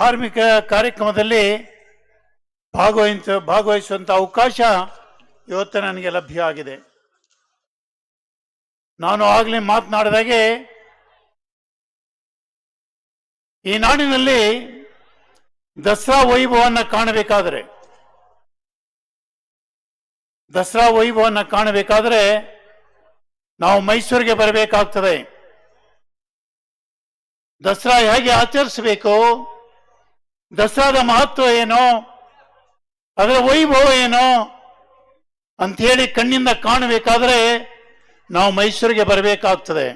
ಧಾರ್ಮಿಕ ಕಾರ್ಯಕ್ರಮದಲ್ಲಿ ಭಾಗವಹಿಸ ಭಾಗವಹಿಸುವಂಥ ಅವಕಾಶ ಇವತ್ತು ನನಗೆ ಲಭ್ಯ ಆಗಿದೆ. ನಾನು ಆಗಲೇ ಮಾತನಾಡಿದಾಗೆ ಈ ನಾಡಿನಲ್ಲಿ ದಸರಾ ವೈಭವವನ್ನು ಕಾಣಬೇಕಾದರೆ, ದಸರಾ ವೈಭವವನ್ನು ಕಾಣಬೇಕಾದರೆ ನಾವು ಮೈಸೂರಿಗೆ ಬರಬೇಕಾಗ್ತದೆ. ದಸರಾ ಹೇಗೆ ಆಚರಿಸಬೇಕು ದಸರಾದ ಮಹತ್ವ ಏನು? ಅದರ ವೈಭವ ಏನು? ಅಂಥೇಳಿ ಕಣ್ಣಿಂದ ಕಾಣಬೇಕಾದ್ರೆ ನಾವು ಮೈಸೂರಿಗೆ ಬರಬೇಕಾಗ್ತದೆ.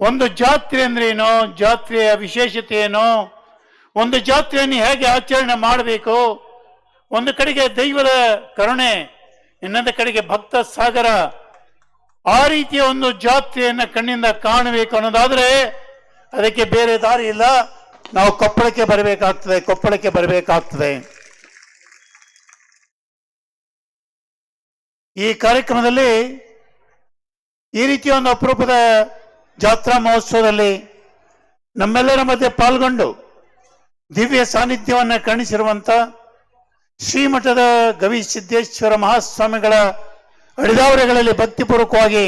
ಒಂದು ಜಾತ್ರೆ ಅಂದ್ರೆ ಏನು? ಜಾತ್ರೆಯ ವಿಶೇಷತೆ ಏನು? ಒಂದು ಜಾತ್ರೆಯನ್ನು ಹೇಗೆ ಆಚರಣೆ ಮಾಡಬೇಕು? ಒಂದು ಕಡೆಗೆ ದೈವದ ಕರುಣೆ, ಇನ್ನೊಂದು ಕಡೆಗೆ ಭಕ್ತ ಸಾಗರ. ಆ ರೀತಿಯ ಒಂದು ಜಾತ್ರೆಯನ್ನು ಕಣ್ಣಿಂದ ಕಾಣಬೇಕು ಅನ್ನೋದಾದ್ರೆ ಅದಕ್ಕೆ ಬೇರೆ ದಾರಿ ಇಲ್ಲ. ನಾವು ಕೊಪ್ಪಳಕ್ಕೆ ಬರಬೇಕಾಗ್ತದೆ ಕೊಪ್ಪಳಕ್ಕೆ ಬರಬೇಕಾಗ್ತದೆ. ಈ ಕಾರ್ಯಕ್ರಮದಲ್ಲಿ ಈ ರೀತಿಯ ಒಂದು ಅಪರೂಪದ ಜಾತ್ರಾ ಮಹೋತ್ಸವದಲ್ಲಿ ನಮ್ಮೆಲ್ಲರ ಮಧ್ಯೆ ಪಾಲ್ಗೊಂಡು ದಿವ್ಯ ಸಾನ್ನಿಧ್ಯವನ್ನು ಕಾಣಿಸಿರುವಂತ ಶ್ರೀಮಠದ ಗವಿ ಸಿದ್ದೇಶ್ವರ ಮಹಾಸ್ವಾಮಿಗಳ ಅಡಿದಾವರೆಗಳಲ್ಲಿ ಭಕ್ತಿಪೂರ್ವಕವಾಗಿ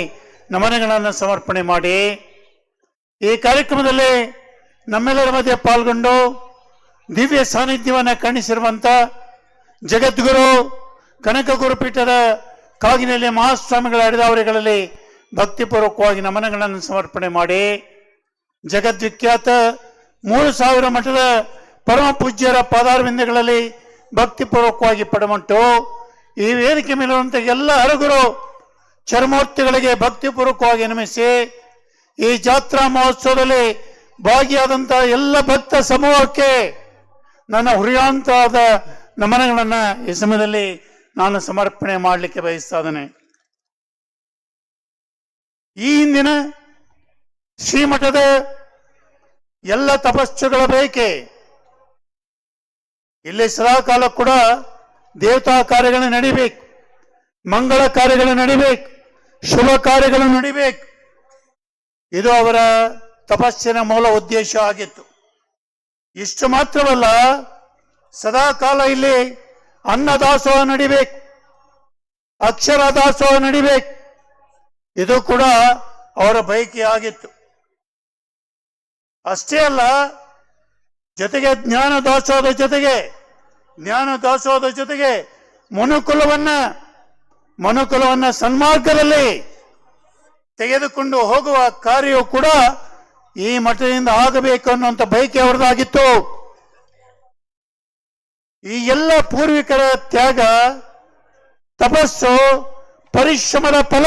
ನಮನಗಳನ್ನು ಸಮರ್ಪಣೆ ಮಾಡಿ ಈ ಕಾರ್ಯಕ್ರಮದಲ್ಲಿ ನಮ್ಮೆಲ್ಲರ ಮಧ್ಯೆ ಪಾಲ್ಗೊಂಡು ದಿವ್ಯ ಸಾನ್ನಿಧ್ಯವನ್ನು ಕಾಣಿಸಿರುವಂತ ಜಗದ್ಗುರು ಕನಕ ಗುರುಪೀಠದ ಕಾಗಿನಲ್ಲಿ ಮಹಾಸ್ವಾಮಿಗಳ ಅಡಿದಾವರೆಗಳಲ್ಲಿ ಭಕ್ತಿಪೂರ್ವಕವಾಗಿ ನಮನಗಳನ್ನು ಸಮರ್ಪಣೆ ಮಾಡಿ ಜಗದ್ವಿಖ್ಯಾತ ಮೂರು ಸಾವಿರ ಮಠದ ಪರಮ ಪೂಜ್ಯರ ಪಾದಾರವಿಂದಗಳಲ್ಲಿ ಭಕ್ತಿಪೂರ್ವಕವಾಗಿ ಪಡಮಂಟು. ಈ ವೇದಿಕೆ ಮೇಲಿರುವಂಥ ಎಲ್ಲ ಹರಗುರು ಚರ್ಮೂರ್ತಿಗಳಿಗೆ ಭಕ್ತಿಪೂರ್ವಕವಾಗಿ ನಮಿಸಿ ಈ ಜಾತ್ರಾ ಮಹೋತ್ಸವದಲ್ಲಿ ಭಾಗಿಯಾದಂತಹ ಎಲ್ಲ ಭಕ್ತ ಸಮೂಹಕ್ಕೆ ನನ್ನ ಹುರಿಯಾಂತಾದ ನಮನಗಳನ್ನ ಈ ಸಮಯದಲ್ಲಿ ನಾನು ಸಮರ್ಪಣೆ ಮಾಡಲಿಕ್ಕೆ ಬಯಸ್ತಾ ಇದ್ದೇನೆ. ಈ ಹಿಂದಿನ ಶ್ರೀಮಠದ ಎಲ್ಲ ತಪಸ್ಸುಗಳ ಬೇಕೆ ಇಲ್ಲಿ ಸದಾಕಾಲ ಕೂಡ ದೇವತಾ ಕಾರ್ಯಗಳು ನಡಿಬೇಕು, ಮಂಗಳ ಕಾರ್ಯಗಳು ನಡಿಬೇಕು, ಶುಭ ಕಾರ್ಯಗಳು ನಡಿಬೇಕು. ಇದು ಅವರ ತಪಸ್ಸಿನ ಮೂಲ ಉದ್ದೇಶ ಆಗಿತ್ತು. ಇಷ್ಟು ಮಾತ್ರವಲ್ಲ, ಸದಾಕಾಲ ಇಲ್ಲಿ ಅನ್ನದಾಸೋಹ ನಡಿಬೇಕು ಅಕ್ಷರ ದಾಸೋಹ ನಡಿಬೇಕು. ಇದು ಕೂಡ ಅವರ ಬಯಕೆ ಆಗಿತ್ತು. ಅಷ್ಟೇ ಅಲ್ಲ, ಜೊತೆಗೆ ಜ್ಞಾನ ದಾಸೋಹದ ಜೊತೆಗೆ ಜ್ಞಾನ ದಾಸೋಹದ ಜೊತೆಗೆ ಮನುಕುಲವನ್ನ ಮನುಕುಲವನ್ನ ಸನ್ಮಾರ್ಗದಲ್ಲಿ ತೆಗೆದುಕೊಂಡು ಹೋಗುವ ಕಾರ್ಯವು ಕೂಡ ಈ ಮಠದಿಂದ ಆಗಬೇಕು ಅನ್ನುವಂತ ಬಯಕೆ ಅವರದಾಗಿತ್ತು ಈ ಎಲ್ಲ ಪೂರ್ವಿಕರ ತ್ಯಾಗ, ತಪಸ್ಸು, ಪರಿಶ್ರಮದ ಫಲ.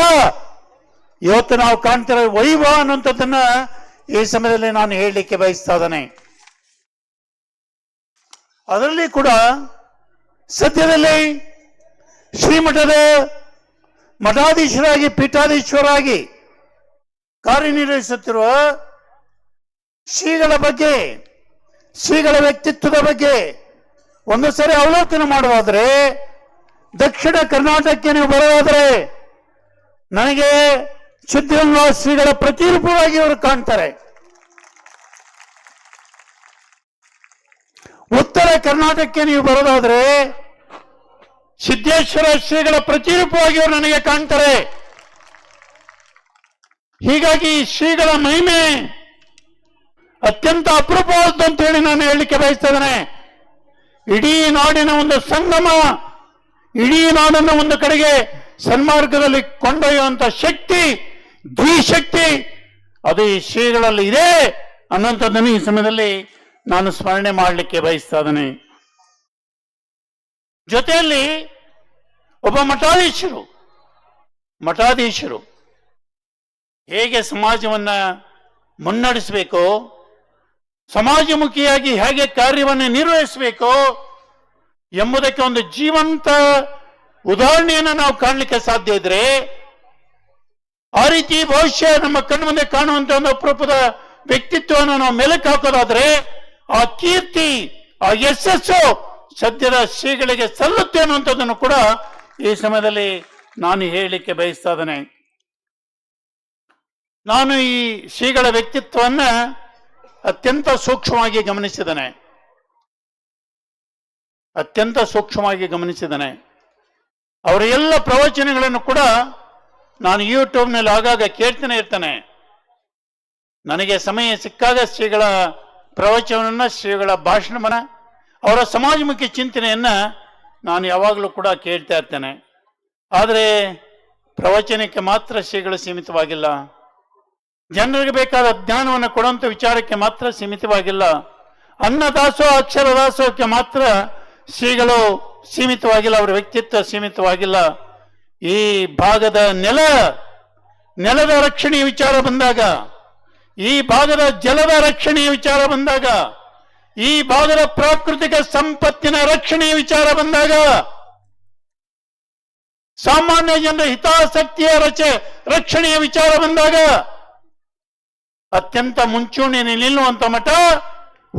ಇವತ್ತು ನಾವು ಕಾಣ್ತಿರೋ ವೈಭವ ಅನ್ನುವಂಥದ್ದನ್ನ ಈ ಸಮಯದಲ್ಲಿ ನಾನು ಹೇಳಲಿಕ್ಕೆ ಬಯಸ್ತಾ ಇದ್ದೇನೆ. ಅದರಲ್ಲಿ ಕೂಡ ಸದ್ಯದಲ್ಲಿ ಶ್ರೀಮಠದ ಮಠಾಧೀಶರಾಗಿ ಪೀಠಾಧೀಶರಾಗಿ ಕಾರ್ಯನಿರ್ವಹಿಸುತ್ತಿರುವ ಶ್ರೀಗಳ ಬಗ್ಗೆ, ಶ್ರೀಗಳ ವ್ಯಕ್ತಿತ್ವದ ಬಗ್ಗೆ ಒಂದು ಸರಿ ಅವಲೋಕನ ಮಾಡುವಾದ್ರೆ, ದಕ್ಷಿಣ ಕರ್ನಾಟಕಕ್ಕೆ ನೀವು ಬರೋದಾದ್ರೆ ನನಗೆ ಸಿದ್ಧಗಂಗಾ ಶ್ರೀಗಳ ಪ್ರತಿರೂಪವಾಗಿ ಅವರು ಕಾಣ್ತಾರೆ. ಉತ್ತರ ಕರ್ನಾಟಕಕ್ಕೆ ನೀವು ಬರೋದಾದ್ರೆ, ಸಿದ್ದೇಶ್ವರ ಶ್ರೀಗಳ ಪ್ರತಿರೂಪವಾಗಿ ಅವರು ನನಗೆ ಕಾಣ್ತಾರೆ. ಹೀಗಾಗಿ ಶ್ರೀಗಳ ಮಹಿಮೆ ಅತ್ಯಂತ ಅಪರೂಪವಾದ್ದು ಅಂತ ಹೇಳಿ ನಾನು ಹೇಳಲಿಕ್ಕೆ ಬಯಸ್ತಾ ಇದ್ದೇನೆ ಇಡೀ ನಾಡಿನ ಒಂದು ಸಂಗಮ, ಇಡೀ ನಾಡನ್ನು ಒಂದು ಕಡೆಗೆ ಸನ್ಮಾರ್ಗದಲ್ಲಿ ಕೊಂಡೊಯ್ಯುವಂತ ಶಕ್ತಿ, ದ್ವಿಶಕ್ತಿ, ಅದು ಈ ಶ್ರೀಗಳಲ್ಲಿ ಇದೆ ಅನ್ನೋಂಥದ್ದನ್ನು ಈ ಸಮಯದಲ್ಲಿ ನಾನು ಸ್ಮರಣೆ ಮಾಡಲಿಕ್ಕೆ ಬಯಸ್ತಾ ಇದ್ದೇನೆ ಜೊತೆಯಲ್ಲಿ ಒಬ್ಬ ಮಠಾಧೀಶರು ಮಠಾಧೀಶರು ಹೇಗೆ ಸಮಾಜವನ್ನ ಮುನ್ನಡೆಸಬೇಕು ಸಮಾಜಮುಖಿಯಾಗಿ ಹೇಗೆ ಕಾರ್ಯವನ್ನು ನಿರ್ವಹಿಸಬೇಕು ಎಂಬುದಕ್ಕೆ ಒಂದು ಜೀವಂತ ಉದಾಹರಣೆಯನ್ನು ನಾವು ಕಾಣಲಿಕ್ಕೆ ಸಾಧ್ಯ ಇದ್ರೆ, ಆ ರೀತಿ ಭವಿಷ್ಯ ನಮ್ಮ ಕಣ್ಣು ಮುಂದೆ ಕಾಣುವಂತ ಒಂದು ಅಪರೂಪದ ವ್ಯಕ್ತಿತ್ವವನ್ನು ನಾವು ಮೆಲುಕು ಹಾಕೋದಾದ್ರೆ, ಆ ಕೀರ್ತಿ, ಆ ಯಶಸ್ಸು ಸದ್ಯದ ಶ್ರೀಗಳಿಗೆ ಸಲ್ಲುತ್ತೆ ಅನ್ನುವಂಥದ್ದನ್ನು ಕೂಡ ಈ ಸಮಯದಲ್ಲಿ ನಾನು ಹೇಳಲಿಕ್ಕೆ ಬಯಸ್ತಾ ನಾನು ಈ ಶ್ರೀಗಳ ವ್ಯಕ್ತಿತ್ವವನ್ನ ಅತ್ಯಂತ ಸೂಕ್ಷ್ಮವಾಗಿ ಗಮನಿಸಿದನೆ. ಅತ್ಯಂತ ಸೂಕ್ಷ್ಮವಾಗಿ ಗಮನಿಸಿದನೆ. ಅವರ ಎಲ್ಲ ಪ್ರವಚನಗಳನ್ನು ಕೂಡ ನಾನು ಯೂಟ್ಯೂಬ್ನಲ್ಲಿ ಆಗಾಗ ಕೇಳ್ತಾನೆ ಇರ್ತಾನೆ. ನನಗೆ ಸಮಯ ಸಿಕ್ಕಾಗ ಶ್ರೀಗಳ ಪ್ರವಚನವನ್ನು, ಶ್ರೀಗಳ ಭಾಷಣವನ್ನ, ಅವರ ಸಮಾಜಮುಖಿ ಚಿಂತನೆಯನ್ನು ನಾನು ಯಾವಾಗಲೂ ಕೂಡ ಕೇಳ್ತಾ ಇರ್ತೇನೆ. ಆದರೆ ಪ್ರವಚನಕ್ಕೆ ಮಾತ್ರ ಶ್ರೀಗಳು ಸೀಮಿತವಾಗಿಲ್ಲ. ಜನರಿಗೆ ಬೇಕಾದ ಜ್ಞಾನವನ್ನು ಕೊಡುವಂಥ ವಿಚಾರಕ್ಕೆ ಮಾತ್ರ ಸೀಮಿತವಾಗಿಲ್ಲ. ಅನ್ನದಾಸೋ ಅಕ್ಷರ ದಾಸೋಹಕ್ಕೆ ಮಾತ್ರ ಶ್ರೀಗಳು ಸೀಮಿತವಾಗಿಲ್ಲ, ಅವರ ವ್ಯಕ್ತಿತ್ವ ಸೀಮಿತವಾಗಿಲ್ಲ. ಈ ಭಾಗದ ನೆಲ, ನೆಲದ ರಕ್ಷಣೆಯ ವಿಚಾರ ಬಂದಾಗ, ಈ ಭಾಗದ ಜಲದ ರಕ್ಷಣೆಯ ವಿಚಾರ ಬಂದಾಗ, ಈ ಭಾಗದ ಪ್ರಾಕೃತಿಕ ಸಂಪತ್ತಿನ ರಕ್ಷಣೆಯ ವಿಚಾರ ಬಂದಾಗ, ಸಾಮಾನ್ಯ ಜನರ ಹಿತಾಸಕ್ತಿಯ ರಚ, ರಕ್ಷಣೆಯ ವಿಚಾರ ಬಂದಾಗ ಅತ್ಯಂತ ಮುಂಚೂಣಿಯಲ್ಲಿ ನಿಲ್ಲುವಂತ ಮಠ,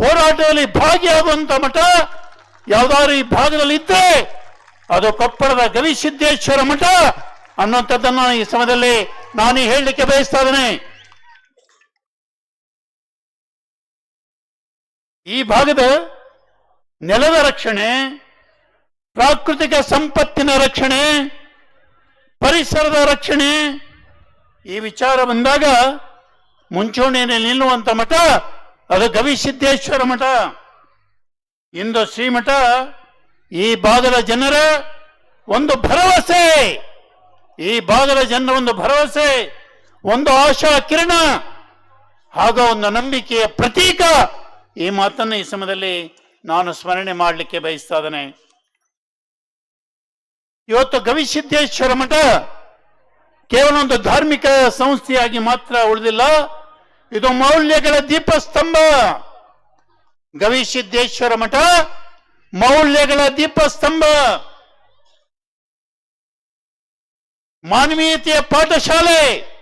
ಹೋರಾಟದಲ್ಲಿ ಭಾಗಿಯಾಗುವಂತ ಮಠ, ಯಾವ್ದಾದ್ರು ಈ ಭಾಗದಲ್ಲಿ ಇದ್ದರೆ ಅದು ಕೊಪ್ಪಳದ ಗವಿಸಿದ್ದೇಶ್ವರ ಮಠ ಅನ್ನುವಂಥದ್ದನ್ನು ಈ ಸಮಯದಲ್ಲಿ ನಾನು ಹೇಳಲಿಕ್ಕೆ ಬಯಸ್ತಾ ಈ ಭಾಗದ ನೆಲದ ರಕ್ಷಣೆ, ಪ್ರಾಕೃತಿಕ ಸಂಪತ್ತಿನ ರಕ್ಷಣೆ, ಪರಿಸರದ ರಕ್ಷಣೆ, ಈ ವಿಚಾರ ಬಂದಾಗ ಮುಂಚೂಣಿಯಲ್ಲಿ ನಿಲ್ಲುವಂತ ಮಠ, ಅದು ಗವಿಸಿದ್ದೇಶ್ವರ ಮಠ. ಇಂದು ಶ್ರೀಮಠ, ಈ ಭಾಗದ ಜನರ ಒಂದು ಭರವಸೆ. ಈ ಭಾಗದ ಜನರ ಒಂದು ಭರವಸೆ, ಒಂದು ಆಶಾ ಕಿರಣ, ಹಾಗೂ ಒಂದು ನಂಬಿಕೆಯ ಪ್ರತೀಕ. ಈ ಮಾತನ್ನು ಈ ಸಮಯದಲ್ಲಿ ನಾನು ಸ್ಮರಣೆ ಮಾಡಲಿಕ್ಕೆ ಬಯಸ್ತಾ ಇದ್ದೇನೆ. ಇವತ್ತು ಗವಿಸಿದ್ದೇಶ್ವರ ಮಠ ಕೇವಲ ಒಂದು ಧಾರ್ಮಿಕ ಸಂಸ್ಥೆಯಾಗಿ ಮಾತ್ರ ಉಳಿದಿಲ್ಲ. ಇದು ಮೌಲ್ಯಗಳ ದೀಪಸ್ತಂಭ. ಗವಿಸಿದ್ದೇಶ್ವರ ಮಠ ಮೌಲ್ಯಗಳ ದೀಪಸ್ತಂಭ. ಮಾನವೀಯತೆಯ ಪಾಠಶಾಲೆ.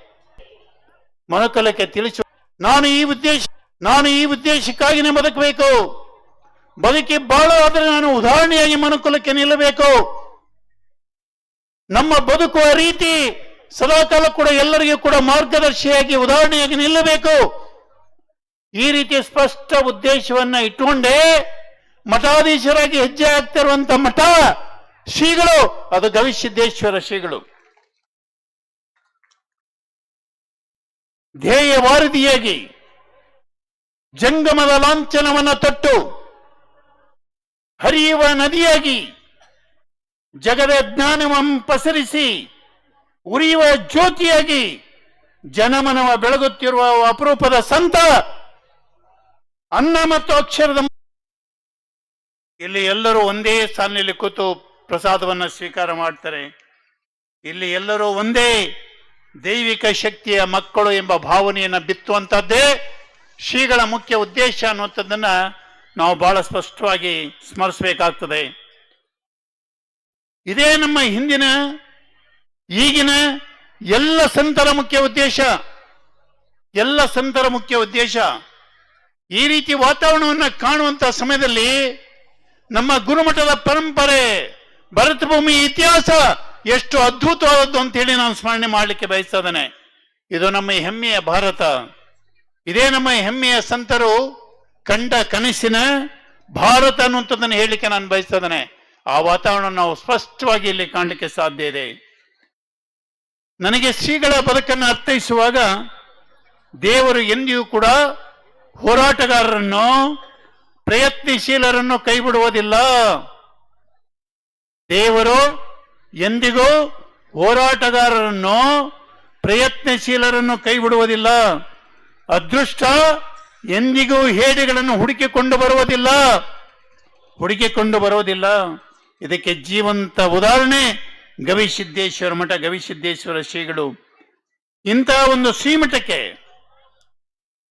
ಮನುಕುಲಕ್ಕೆ ತಿಳಿಸು. ನಾನು ಈ ಉದ್ದೇಶ, ನಾನು ಈ ಉದ್ದೇಶಕ್ಕಾಗಿನೇ ಬದುಕಬೇಕು. ಬದುಕಿ ಬಾಳಾದರೆ ನಾನು ಉದಾಹರಣೆಯಾಗಿ ಮನುಕುಲಕ್ಕೆ ನಿಲ್ಲಬೇಕು. ನಮ್ಮ ಬದುಕುವ ರೀತಿ ಸದಾಕಾಲ ಕೂಡ ಎಲ್ಲರಿಗೂ ಕೂಡ ಮಾರ್ಗದರ್ಶಿಯಾಗಿ, ಉದಾಹರಣೆಯಾಗಿ ನಿಲ್ಲಬೇಕು. ಈ ರೀತಿಯ ಸ್ಪಷ್ಟ ಉದ್ದೇಶವನ್ನ ಇಟ್ಟುಕೊಂಡೇ ಮಠಾಧೀಶರಾಗಿ ಹೆಜ್ಜೆ ಆಗ್ತಿರುವಂತ ಮಠ ಶ್ರೀಗಳು, ಅದು ಗವಿಸಿದ್ದೇಶ್ವರ ಶ್ರೀಗಳು. ಧ್ಯೇಯ ವಾರದಿಯಾಗಿ ಜಂಗಮದ ಲಾಂಛನವನ್ನ ತೊಟ್ಟು ಹರಿಯುವ ನದಿಯಾಗಿ ಜಗದ ಜ್ಞಾನವಂ ಪಸರಿಸಿ ಉರಿಯುವ ಜ್ಯೋತಿಯಾಗಿ ಜನಮನವ ಬೆಳಗುತ್ತಿರುವ ಅಪರೂಪದ ಸಂತ. ಅನ್ನ ಮತ್ತು ಅಕ್ಷರದ ಇಲ್ಲಿ ಎಲ್ಲರೂ ಒಂದೇ ಸಾಲಿನಲ್ಲಿ ಕೂತು ಪ್ರಸಾದವನ್ನು ಸ್ವೀಕಾರ ಮಾಡ್ತಾರೆ. ಇಲ್ಲಿ ಎಲ್ಲರೂ ಒಂದೇ ದೈವಿಕ ಶಕ್ತಿಯ ಮಕ್ಕಳು ಎಂಬ ಭಾವನೆಯನ್ನು ಬಿತ್ತುವಂಥದ್ದೇ ಶ್ರೀಗಳ ಮುಖ್ಯ ಉದ್ದೇಶ ಅನ್ನುವಂಥದ್ದನ್ನ ನಾವು ಬಹಳ ಸ್ಪಷ್ಟವಾಗಿ ಸ್ಮರಿಸಬೇಕಾಗ್ತದೆ. ಇದೇ ನಮ್ಮ ಹಿಂದಿನ ಈಗಿನ ಎಲ್ಲ ಸಂತರ ಮುಖ್ಯ ಉದ್ದೇಶ, ಎಲ್ಲ ಸಂತರ ಮುಖ್ಯ ಉದ್ದೇಶ, ಈ ರೀತಿ ವಾತಾವರಣವನ್ನು ಕಾಣುವಂತ ಸಮಯದಲ್ಲಿ ನಮ್ಮ ಗುರುಮಠದ ಪರಂಪರೆ ಭರತ ಭೂಮಿ ಇತಿಹಾಸ ಎಷ್ಟು ಅದ್ಭುತವಾದದ್ದು ಅಂತ ಹೇಳಿ ನಾನು ಸ್ಮರಣೆ ಮಾಡಲಿಕ್ಕೆ ಬಯಸ್ತಾ ಇದು ನಮ್ಮ ಹೆಮ್ಮೆಯ ಭಾರತ. ಇದೇ ನಮ್ಮ ಹೆಮ್ಮೆಯ ಸಂತರು ಕಂಡ ಕನಸಿನ ಭಾರತ ಅನ್ನುವಂಥದ್ದನ್ನು ಹೇಳಲಿಕ್ಕೆ ನಾನು ಬಯಸ್ತಾ ಆ ವಾತಾವರಣ ನಾವು ಸ್ಪಷ್ಟವಾಗಿ ಇಲ್ಲಿ ಕಾಣಲಿಕ್ಕೆ ಸಾಧ್ಯ ಇದೆ. ನನಗೆ ಶ್ರೀಗಳ ಬದುಕನ್ನು ಅರ್ಥೈಸುವಾಗ ದೇವರು ಎಂದಿಯೂ ಕೂಡ ಹೋರಾಟಗಾರರನ್ನು, ಪ್ರಯತ್ನಶೀಲರನ್ನು ಕೈಬಿಡುವುದಿಲ್ಲ. ದೇವರು ಎಂದಿಗೂ ಹೋರಾಟಗಾರರನ್ನು, ಪ್ರಯತ್ನಶೀಲರನ್ನು ಕೈಬಿಡುವುದಿಲ್ಲ. ಅದೃಷ್ಟ ಎಂದಿಗೂ ಹೇಡಿಗಳನ್ನು ಹುಡುಕಿಕೊಂಡು ಬರುವುದಿಲ್ಲ. ಹುಡುಕಿಕೊಂಡು ಬರುವುದಿಲ್ಲ. ಇದಕ್ಕೆ ಜೀವಂತ ಉದಾಹರಣೆ. ಗವಿಸಿದ್ದೇಶ್ವರ ಮಠ ಗವಿಸಿದ್ದೇಶ್ವರ ಶ್ರೀಗಳು. ಇಂತಹ ಒಂದು ಶ್ರೀಮಠಕ್ಕೆ,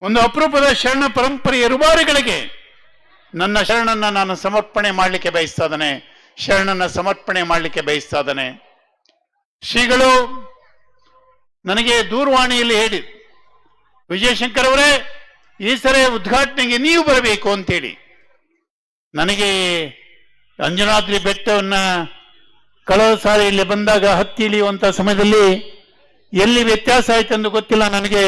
ಒಂದು ಅಪರೂಪದ ಶರಣ ಪರಂಪರೆಯ ರುಬಾರಿಗಳಿಗೆ ನನ್ನ ಶರಣನ್ನ ನಾನು ಸಮರ್ಪಣೆ ಮಾಡಲಿಕ್ಕೆ ಬಯಸ್ತಾ ಶರಣನ ಶರಣನ್ನ ಸಮರ್ಪಣೆ ಮಾಡಲಿಕ್ಕೆ ಬಯಸ್ತಾ ಶ್ರೀಗಳು, ನನಗೆ ದೂರವಾಣಿಯಲ್ಲಿ ಹೇಳಿ. ವಿಜಯಶಂಕರ್ ಅವರೇ, ಈ ಸರಿ ಉದ್ಘಾಟನೆಗೆ ನೀವು ಬರಬೇಕು ಅಂತೇಳಿ ನನಗೆ ಅಂಜನಾದ್ರಿ ಬೆಟ್ಟವನ್ನ ಕಳೆದ ಸಾರಿ ಇಲ್ಲಿ ಬಂದಾಗ ಹತ್ತಿ ಇಳಿಯುವಂತ ಸಮಯದಲ್ಲಿ ಎಲ್ಲಿ ವ್ಯತ್ಯಾಸ ಆಯ್ತು ಎಂದು ಗೊತ್ತಿಲ್ಲ ನನಗೆ.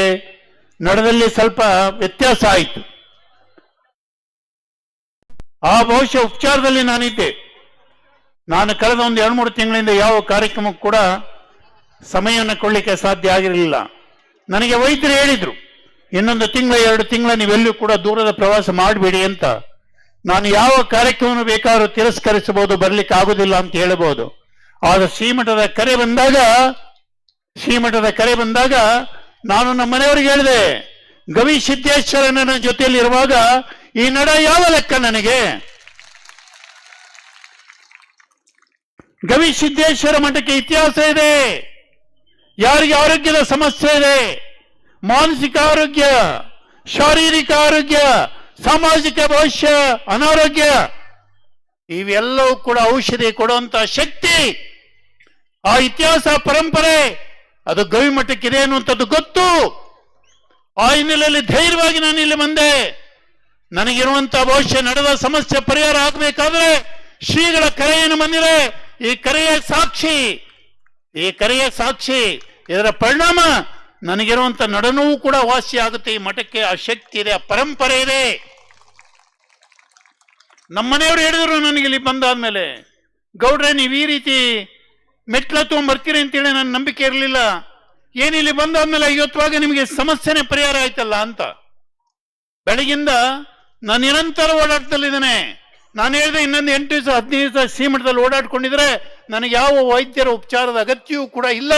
ನಡದಲ್ಲಿ ಸ್ವಲ್ಪ ವ್ಯತ್ಯಾಸ ಆಯಿತು. ಆ ಬಹುಶಃ ಉಪಚಾರದಲ್ಲಿ ನಾನಿದ್ದೆ. ನಾನು ಕಳೆದ ಒಂದು ಎರಡು ಮೂರು ತಿಂಗಳಿಂದ ಯಾವ ಕಾರ್ಯಕ್ರಮಕ್ಕೂ ಕೂಡ ಸಮಯವನ್ನು ಕೊಡಲಿಕ್ಕೆ ಸಾಧ್ಯ ಆಗಿರಲಿಲ್ಲ. ನನಗೆ ವೈದ್ಯರು ಹೇಳಿದರು, ಇನ್ನೊಂದು ತಿಂಗಳ, ಎರಡು ತಿಂಗಳ ನೀವೆಲ್ಲೂ ಕೂಡ ದೂರದ ಪ್ರವಾಸ ಮಾಡಬೇಡಿ ಅಂತ. ನಾನು ಯಾವ ಕಾರ್ಯಕ್ರಮ ಬೇಕಾದ್ರೂ ತಿರಸ್ಕರಿಸಬಹುದು, ಬರ್ಲಿಕ್ಕೆ ಆಗುದಿಲ್ಲ ಅಂತ ಹೇಳಬಹುದು. ಆದ್ರೆ ಶ್ರೀಮಠದ ಕರೆ ಬಂದಾಗ ಶ್ರೀಮಠದ ಕರೆ ಬಂದಾಗ ನಾನು ನಮ್ಮ ಮನೆಯವರಿಗೆ ಹೇಳಿದೆ, ಗವಿ ಸಿದ್ದೇಶ್ವರನ ಜೊತೆಯಲ್ಲಿ ಇರುವಾಗ ಈ ನಡ ಯಾವ ಲೆಕ್ಕ ನನಗೆ? ಗವಿ ಸಿದ್ದೇಶ್ವರ ಮಠಕ್ಕೆ ಇತಿಹಾಸ ಇದೆ, ಯಾರಿಗೆ ಆರೋಗ್ಯದ ಸಮಸ್ಯೆ ಇದೆ, ಮಾನಸಿಕ ಆರೋಗ್ಯ, ಶಾರೀರಿಕ ಆರೋಗ್ಯ, ಸಾಮಾಜಿಕ ಭವಿಷ್ಯ, ಅನಾರೋಗ್ಯ, ಇವೆಲ್ಲವೂ ಕೂಡ ಔಷಧಿ ಕೊಡುವಂತ ಶಕ್ತಿ ಆ ಇತಿಹಾಸ, ಪರಂಪರೆ, ಅದು ಗವಿ ಮಠಕ್ಕಿದೆ ಅನ್ನುವಂಥದ್ದು ಗೊತ್ತು. ಆ ಹಿನ್ನೆಲೆಯಲ್ಲಿ ಧೈರ್ಯವಾಗಿ ನಾನು ಇಲ್ಲಿ ಬಂದೆ. ನನಗಿರುವಂತಹ ಭವಿಷ್ಯ ನಡೆದ ಸಮಸ್ಯೆ ಪರಿಹಾರ ಆಗಬೇಕಾದ್ರೆ ಶ್ರೀಗಳ ಕರೆಯನ್ನು ಬಂದಿದೆ. ಈ ಕರೆಯ ಸಾಕ್ಷಿ, ಈ ಕರೆಯ ಸಾಕ್ಷಿ, ಇದರ ಪರಿಣಾಮ ನನಗಿರುವಂತ ನಡನೂ ಕೂಡ ವಾಸಿ ಆಗುತ್ತೆ. ಈ ಮಠಕ್ಕೆ ಆ ಶಕ್ತಿ ಇದೆ, ಆ ಪರಂಪರೆ ಇದೆ. ನಮ್ಮನೆಯವರು ಹೇಳಿದ್ರು ನನಗೆ ಇಲ್ಲಿ ಬಂದಾದ್ಮೇಲೆ, ಗೌಡ್ರೆ, ನೀವು ಈ ರೀತಿ ಮೆಟ್ಲ ತೊಗೊಂಬರ್ತೀರಿ ಅಂತೇಳಿ ನನ್ನ ನಂಬಿಕೆ ಇರಲಿಲ್ಲ. ಏನಿಲ್ಲಿ ಬಂದಾದ್ಮೇಲೆ ಇವತ್ತುವಾಗ ನಿಮಗೆ ಸಮಸ್ಯೆನೇ ಪರಿಹಾರ ಆಯ್ತಲ್ಲ ಅಂತ. ಬೆಳಗಿಂದ ನಾನು ನಿರಂತರ ಓಡಾಡ್ತಲ್ಲಿದ್ದೇನೆ. ನಾನು ಹೇಳಿದೆ ಇನ್ನೊಂದು ಎಂಟು ದಿವಸ, ಹದಿನೈದು ದಿವಸ ಸೀಮಠದಲ್ಲಿ ಓಡಾಡ್ಕೊಂಡಿದ್ರೆ ನನಗೆ ಯಾವ ವೈದ್ಯರ ಉಪಚಾರದ ಅಗತ್ಯವೂ ಕೂಡ ಇಲ್ಲ.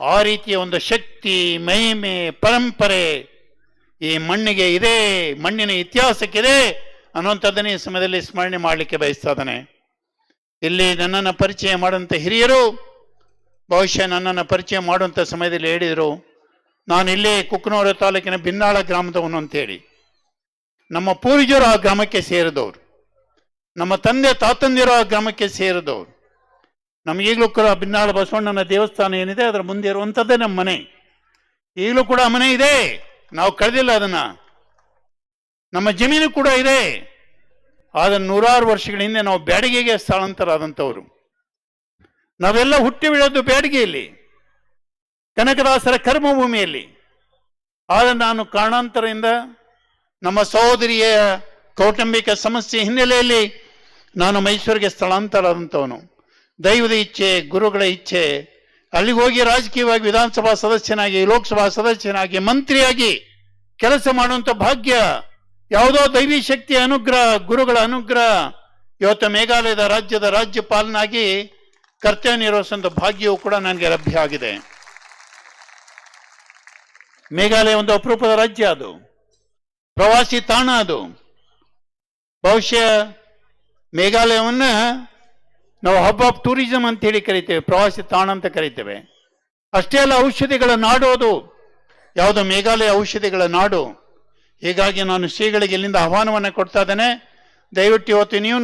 ಆ ರೀತಿಯ ಒಂದು ಶಕ್ತಿ, ಮಹಿಮೆ, ಪರಂಪರೆ ಈ ಮಣ್ಣಿಗೆ ಇದೆ, ಮಣ್ಣಿನ ಇತಿಹಾಸಕ್ಕಿದೆ ಅನ್ನುವಂಥದ್ದನ್ನೇ ಈ ಸಮಯದಲ್ಲಿ ಸ್ಮರಣೆ ಮಾಡಲಿಕ್ಕೆ ಬಯಸ್ತಾ ಇದ್ದಾನೆ. ಇಲ್ಲಿ ನನ್ನನ್ನು ಪರಿಚಯ ಮಾಡುವಂಥ ಹಿರಿಯರು, ಬಹುಶಃ ನನ್ನನ್ನು ಪರಿಚಯ ಮಾಡುವಂಥ ಸಮಯದಲ್ಲಿ ಹೇಳಿದರು, ನಾನು ಇಲ್ಲೇ ಕುಕ್ಕನೂರು ತಾಲೂಕಿನ ಬಿನ್ನಾಳ ಗ್ರಾಮದವನು ಅಂತೇಳಿ. ನಮ್ಮ ಪೂರ್ವಜರು ಆ ಗ್ರಾಮಕ್ಕೆ ಸೇರಿದವರು. ನಮ್ಮ ತಂದೆ ತಾತಂದಿರು ಆ ಗ್ರಾಮಕ್ಕೆ ಸೇರಿದವರು. ನಮಗೀಗಲೂ ಕೂಡ ಬಿನ್ನಾಳ ಬಸವಣ್ಣನ ದೇವಸ್ಥಾನ ಏನಿದೆ, ಅದರ ಮುಂದೆ ಇರುವಂಥದ್ದೇ ನಮ್ಮ ಮನೆ. ಈಗಲೂ ಕೂಡ ಮನೆ ಇದೆ. ನಾವು ಕಳೆದಿಲ್ಲ ಅದನ್ನು. ನಮ್ಮ ಜಮೀನು ಕೂಡ ಇದೆ. ಆದ್ರೆ ನೂರಾರು ವರ್ಷಗಳ ಹಿಂದೆ ನಾವು ಬ್ಯಾಡಿಗೆಗೆ ಸ್ಥಳಾಂತರ ಆದಂಥವ್ರು ನಾವೆಲ್ಲ ಹುಟ್ಟಿ ಬಿಡೋದು ಬ್ಯಾಡಿಗೆಯಲ್ಲಿ, ಕನಕದಾಸರ ಕರ್ಮಭೂಮಿಯಲ್ಲಿ. ಆದ್ರೆ ನಾನು ಕಾರಣಾಂತರದಿಂದ ನಮ್ಮ ಸಹೋದರಿಯ ಕೌಟುಂಬಿಕ ಸಮಸ್ಯೆ ಹಿನ್ನೆಲೆಯಲ್ಲಿ ನಾನು ಮೈಸೂರಿಗೆ ಸ್ಥಳಾಂತರ ಆದಂಥವನು ದೈವದ ಇಚ್ಛೆ, ಗುರುಗಳ ಇಚ್ಛೆ, ಅಲ್ಲಿಗೆ ಹೋಗಿ ರಾಜಕೀಯವಾಗಿ ವಿಧಾನಸಭಾ ಸದಸ್ಯನಾಗಿ, ಲೋಕಸಭಾ ಸದಸ್ಯನಾಗಿ, ಮಂತ್ರಿಯಾಗಿ ಕೆಲಸ ಮಾಡುವಂಥ ಭಾಗ್ಯ ಯಾವುದೋ ದೈವಿ ಶಕ್ತಿಯ ಅನುಗ್ರಹ, ಗುರುಗಳ ಅನುಗ್ರಹ, ಇವತ್ತು ಮೇಘಾಲಯದ ರಾಜ್ಯದ ರಾಜ್ಯಪಾಲನಾಗಿ ಕರ್ತವ್ಯ ನಿರ್ವಹಿಸುವಂಥ ಭಾಗ್ಯವು ಕೂಡ ನನಗೆ ಲಭ್ಯ ಆಗಿದೆ. ಮೇಘಾಲಯ ಒಂದು ಅಪರೂಪದ ರಾಜ್ಯ ಅದು. ಪ್ರವಾಸಿ ತಾಣ ಅದು. ಬಹುಶಃ ಮೇಘಾಲಯವನ್ನ ನಾವು ಹಬ್ ಆಫ್ ಟೂರಿಸಂ ಅಂತ ಹೇಳಿ ಕರಿತೇವೆ, ಪ್ರವಾಸಿ ತಾಣ ಅಂತ ಕರಿತೇವೆ. ಅಷ್ಟೇ ಅಲ್ಲ ಔಷಧಿಗಳ ನಾಡು ಅದು. ಯಾವುದು ಮೇಘಾಲಯ ಔಷಧಿಗಳ ನಾಡು. ಹೀಗಾಗಿ ನಾನು ಶ್ರೀಗಳಿಗೆ ಇಲ್ಲಿಂದ ಆಹ್ವಾನವನ್ನು ಕೊಡ್ತಾ ಇದ್ದೇನೆ. ದಯವಿಟ್ಟು ಇವತ್ತು ನೀವು